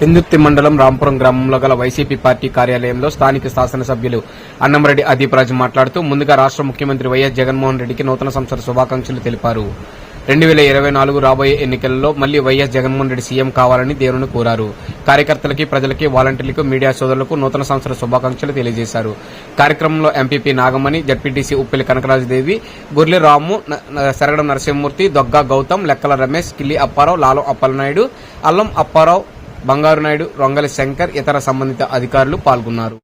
పెందుర్తి మండలం రాంపురం గ్రామంలో గల వైసీపీ పార్టీ కార్యాలయంలో స్థానిక శాసనసభ్యులు అన్నంరెడ్డి అదీపరాజు మాట్లాడుతూ ముందుగా రాష్ట్ర ముఖ్యమంత్రి వైఎస్ జగన్మోహన్ రెడ్డికి నూతన సంవత్సర శుభాకాంక్షలు తెలిపారు. రెండు వేల ఇరవై నాలుగు రాబోయే ఎన్నికల్లో మళ్ళీ వైఎస్ జగన్మోహన్ రెడ్డి సీఎం కావాలని దేవుని కోరారు. కార్యకర్తలకి ప్రజలకి వాలంటీర్లకు మీడియా సోదరులకు నూతన సంవత్సర శుభాకాంక్షలు తెలియజేశారు. కార్యక్రమంలో ఎంపీపీ నాగమణి జడ్పీటీసీ ఉప్పెలి కనకరాజదేవి గుర్లి రాము న- శరగడం నరసింహమూర్తి దొగ్గా గౌతమ్ లెక్కల రమేష్ కిల్లి అప్పారావు లాలం అప్పలనాయుడు అల్లం అప్పారావు బంగారు నాయుడు రొంగలి శంకర్ ఇతర సంబంధిత అధికారులు పాల్గొన్నారు.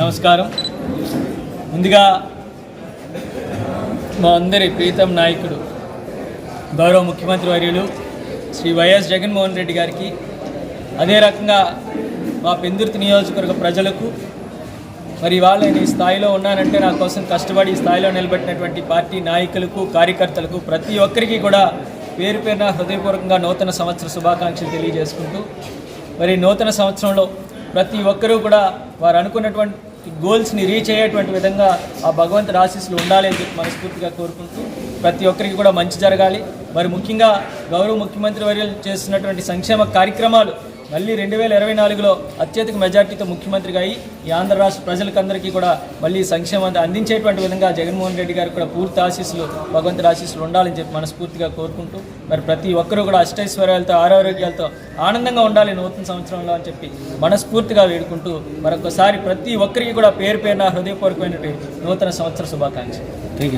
నమస్కారం. ముందుగా మా అందరి ప్రీతం నాయకుడు గౌరవ ముఖ్యమంత్రి వర్యులు శ్రీ వైఎస్ జగన్మోహన్ రెడ్డి గారికి అదే రకంగా మా పెందుర్తి నియోజకవర్గ ప్రజలకు మరి ఇవాళ నేను ఈ స్థాయిలో ఉన్నానంటే నా కోసం కష్టపడి ఈ స్థాయిలో నిలబెట్టినటువంటి పార్టీ నాయకులకు కార్యకర్తలకు ప్రతి ఒక్కరికి కూడా పేరు పేరున హృదయపూర్వకంగా నూతన సంవత్సర శుభాకాంక్షలు తెలియజేసుకుంటూ మరి నూతన సంవత్సరంలో ప్రతి ఒక్కరూ కూడా వారు అనుకున్నటువంటి గోల్స్ని రీచ్ అయ్యేటువంటి విధంగా ఆ భగవంతుడి ఆశీస్సులు ఉండాలి అని చెప్పి మనస్ఫూర్తిగా కోరుకుంటూ ప్రతి ఒక్కరికి కూడా మంచి జరగాలి. మరి ముఖ్యంగా గౌరవ ముఖ్యమంత్రి వర్యులు చేస్తున్నటువంటి సంక్షేమ కార్యక్రమాలు మళ్ళీ రెండు వేల ఇరవై నాలుగులో అత్యధిక మెజార్టీతో ముఖ్యమంత్రిగా అయ్యి ఈ ఆంధ్ర రాష్ట్ర ప్రజలకందరికీ కూడా మళ్ళీ సంక్షేమం అందించేటువంటి విధంగా జగన్మోహన్ రెడ్డి గారికి కూడా పూర్తి ఆశీస్సులు భగవంతుడి ఆశీస్సులు ఉండాలని చెప్పి మనస్ఫూర్తిగా కోరుకుంటూ మరి ప్రతి ఒక్కరూ కూడా అష్టైశ్వర్యాలతో ఆరోగ్యాలతో ఆనందంగా ఉండాలి నూతన సంవత్సరంలో అని చెప్పి మనస్ఫూర్తిగా వేడుకుంటూ మరొకసారి ప్రతి ఒక్కరికి కూడా పేరు పేరున హృదయపూర్వకమైనటువంటి నూతన సంవత్సర శుభాకాంక్షలు. Thank you